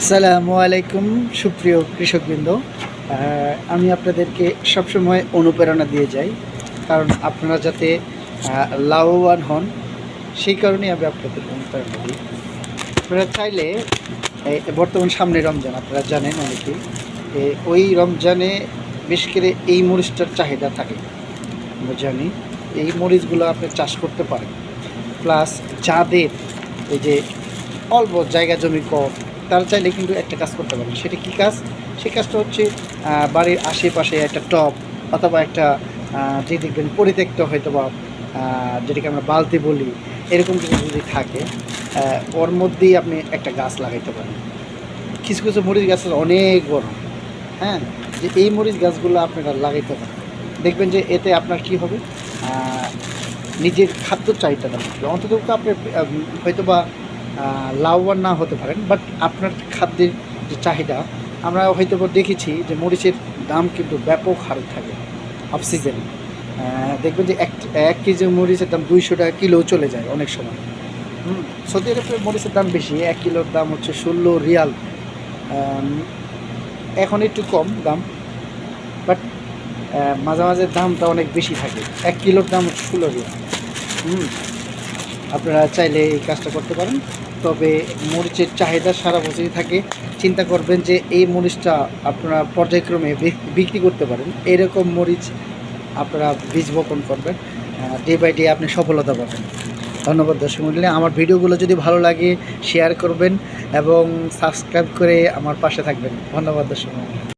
আসসালামু আলাইকুম সুপ্রিয় কৃষকবৃন্দ। আমি আপনাদেরকে সবসময় অনুপ্রেরণা দিয়ে যাই কারণ আপনারা যাতে লাভবান হন সেই কারণেই আমি আপনাদের অনুপ্রেরণা দিই। আপনারা চাইলে বর্তমান সামনে রমজান আপনারা জানেন অনেকেই এ, ওই রমজানে বেশ করে এই মরিচটার চাহিদা থাকে। আমরা জানি এই মরিচগুলো আপনি চাষ করতে পারেন। প্লাস যাদের এই যে অল্প জায়গা জমি কম তারা চাইলে কিন্তু একটা কাজ করতে পারেন। সেটা কী কাজ? সেই কাজটা হচ্ছে বাড়ির আশেপাশে একটা টব অথবা একটা যে দেখবেন পরিত্যক্ত হয়তো বা যেটাকে আমরা বালতি বলি, এরকম কিছু যদি থাকে ওর মধ্যেই আপনি একটা গাছ লাগাইতে পারেন। কিছু কিছু মরিচ গাছ অনেক বড় হ্যাঁ? যে এই মরিচ গাছগুলো আপনারা লাগাইতে পারেন। দেখবেন যে এতে আপনার কি হবে? নিজের খাদ্য চাহিদাটা অন্তত আপনি হয়তো বা লাভবান না হতে পারেন বাট আপনার খাদ্যের যে চাহিদা, আমরা হয়তো দেখেছি যে মরিচের দাম কিন্তু ব্যাপক হারে থাকে অফ সিজনে দেখবেন যে এক এক কেজি মরিচের দাম দুইশো টাকা কিলো চলে যায় অনেক সময়। সৌদি আরবে মরিচের দাম বেশি, এক কিলোর দাম হচ্ছে ষোলো রিয়াল। এখন একটু কম দাম বাট মাঝে মাঝে দামটা অনেক বেশি থাকে, এক কিলোর দাম হচ্ছে ষোলো রিয়াল। হুম, আপনারা চাইলে এই কাজটা করতে পারেন। তবে মরিচের চাহিদা সারা বছরই থাকে। চিন্তা করবেন যে এই মরিচটা আপনারা পর্যায়ক্রমে বিক- বিক্রি করতে পারেন। এরকম মরিচ আপনারা বীজ বপন করবেন ডে বাই ডে আপনি সফলতা পাবেন। ধন্যবাদ দর্শক মন্ডলী, আমার ভিডিওগুলো যদি ভালো লাগে শেয়ার করবেন এবং সাবস্ক্রাইব করে আমার পাশে থাকবেন। ধন্যবাদ দর্শক মণ্ডলী।